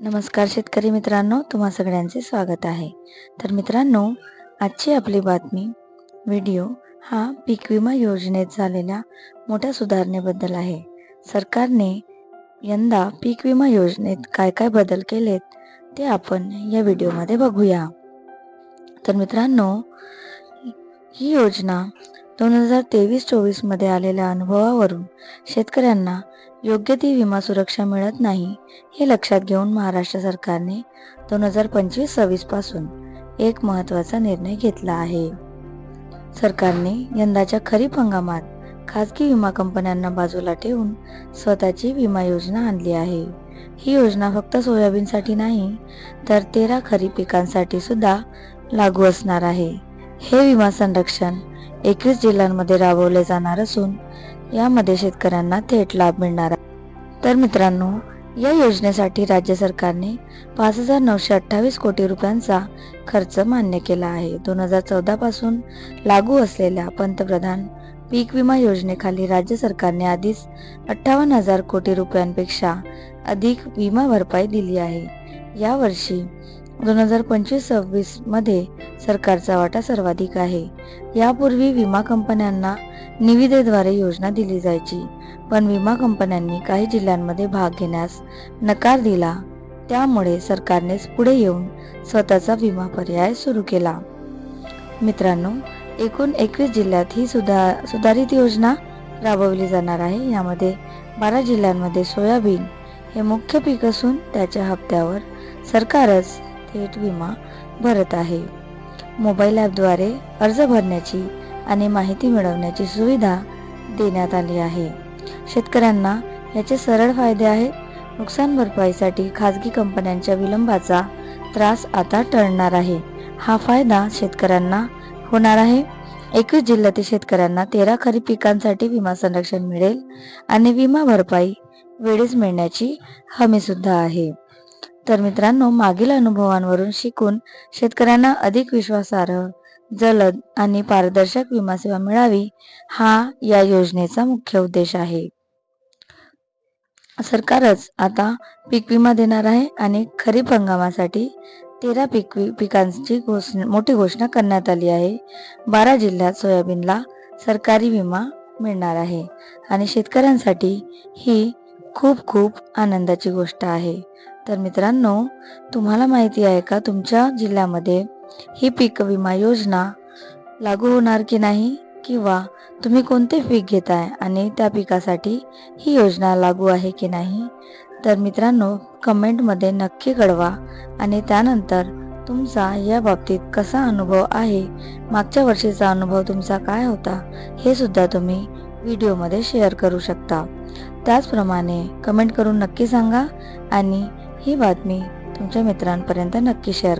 नमस्कार शेतकरी मित्रांनो तुम्हा सगळ्यांचे स्वागत आहे. तर मित्रांनो आजची आपली बातमी व्हिडिओ हा पीक विमा योजनेत झालेल्या मोठ्या सुधारणेबद्दल आहे. सरकारने यंदा पीक विमा योजनेत काय काय बदल केलेत ते आपण या व्हिडिओमध्ये बघूया. तर मित्रांनो ही योजना दोन हजार तेवीस चोवीसमध्ये आलेल्या अनुभवावरून शेतकऱ्यांना योग्य ती विमा सुरक्षा मिळत नाही हे लक्षात घेऊन महाराष्ट्र सरकारने दोन हजार पंचवीस सव्वीसपासून एक महत्त्वाचा निर्णय घेतला आहे. सरकारने यंदाच्या खरीप हंगामात खाजगी विमा कंपन्यांना बाजूला ठेवून स्वतःची विमा योजना आणली आहे. ही योजना फक्त सोयाबीनसाठी नाही तर तेरा खरीप पिकांसाठी सुद्धा लागू असणार आहे. हे विमा संरक्षण एकवीस जिल्ह्यांमध्ये राबवले जाणार असून यामध्ये शेतकऱ्यांना थेट लाभ मिळणार आहे. तर मित्रांनो या योजनेसाठी राज्य सरकारने पाच हजार नऊशे अठ्ठावीस कोटी रुपयांचा खर्च मान्य केला आहे. दोन हजार चौदा पासून लागू असलेल्या पंतप्रधान पीक विमा योजनेखाली राज्य सरकारने आधीच अठ्ठावन्न हजार कोटी रुपयांपेक्षा अधिक विमा भरपाई दिली आहे. यावर्षी दोन हजार पंचवीस सव्वीसमध्ये सरकारचा वाटा सर्वाधिक आहे. यापूर्वी विमा कंपन्यांना निविदेद्वारे योजना दिली जायची. पण विमा कंपन्यांनी काही जिल्ह्यांमध्ये भाग घेण्यास नकार दिला. त्यामुळे सरकारने पुढे येऊन स्वतःचा विमा पर्याय सुरू केला. मित्रांनो एकूण एकवीस जिल्ह्यात ही सुधा सुधारित योजना राबवली जाणार आहे. यामध्ये बारा जिल्ह्यांमध्ये सोयाबीन हे मुख्य पीक असून त्याच्या हप्त्यावर सरकारच थेट विमा भरत आहे. मोबाईल ॲपद्वारे अर्ज भरण्याची आणि माहिती मिळवण्याची सुविधा देण्यात आली आहे. शेतकऱ्यांना याचे सरळ फायदे आहेत. नुकसान भरपाईसाठी खाजगी कंपन्यांच्या विलंबाचा त्रास आता टळणार आहे. हा फायदा शेतकऱ्यांना होणार आहे. एकवीस जिल्ह्यातील शेतकऱ्यांना तेरा खरीप पिकांसाठी विमा संरक्षण मिळेल आणि विमा भरपाई वेळेस मिळण्याची हमी सुद्धा आहे. तर मित्रांनो मागील अनुभवांवरून शिकून शेतकऱ्यांना अधिक विश्वासार्ह जलद आणि पारदर्शक विमा सेवा मिळावी हा या योजनेचा मुख्य उद्देश आहे. सरकारच आता पीक विमा देणार आहे आणि खरीप हंगामासाठी तेरा पीक पिकांची घोषणा मोठी घोषणा करण्यात आली आहे. बारा जिल्ह्यात सोयाबीनला सरकारी विमा मिळणार आहे आणि शेतकऱ्यांसाठी ही खूप खूप आनंदाची गोष्ट आहे. तर मित्रांनो तुम्हाला माहिती आहे का तुमच्या जिल्ह्यामध्ये ही पीक विमा योजना लागू होणार की नाही? किंवा तुम्ही कोणते पीक घेताय आणि त्या पिकासाठी ही योजना लागू आहे की नाही? तर मित्रांनो कमेंटमध्ये नक्की कळवा आणि त्यानंतर तुमचा या बाबतीत कसा अनुभव आहे मागच्या वर्षीचा अनुभव तुमचा काय होता हे सुद्धा तुम्ही व्हिडिओमध्ये शेअर करू शकता. त्याचप्रमाणे कमेंट करून नक्की सांगा आणि ही बातमी तुमच्या मित्रांपर्यंत नक्की शेअर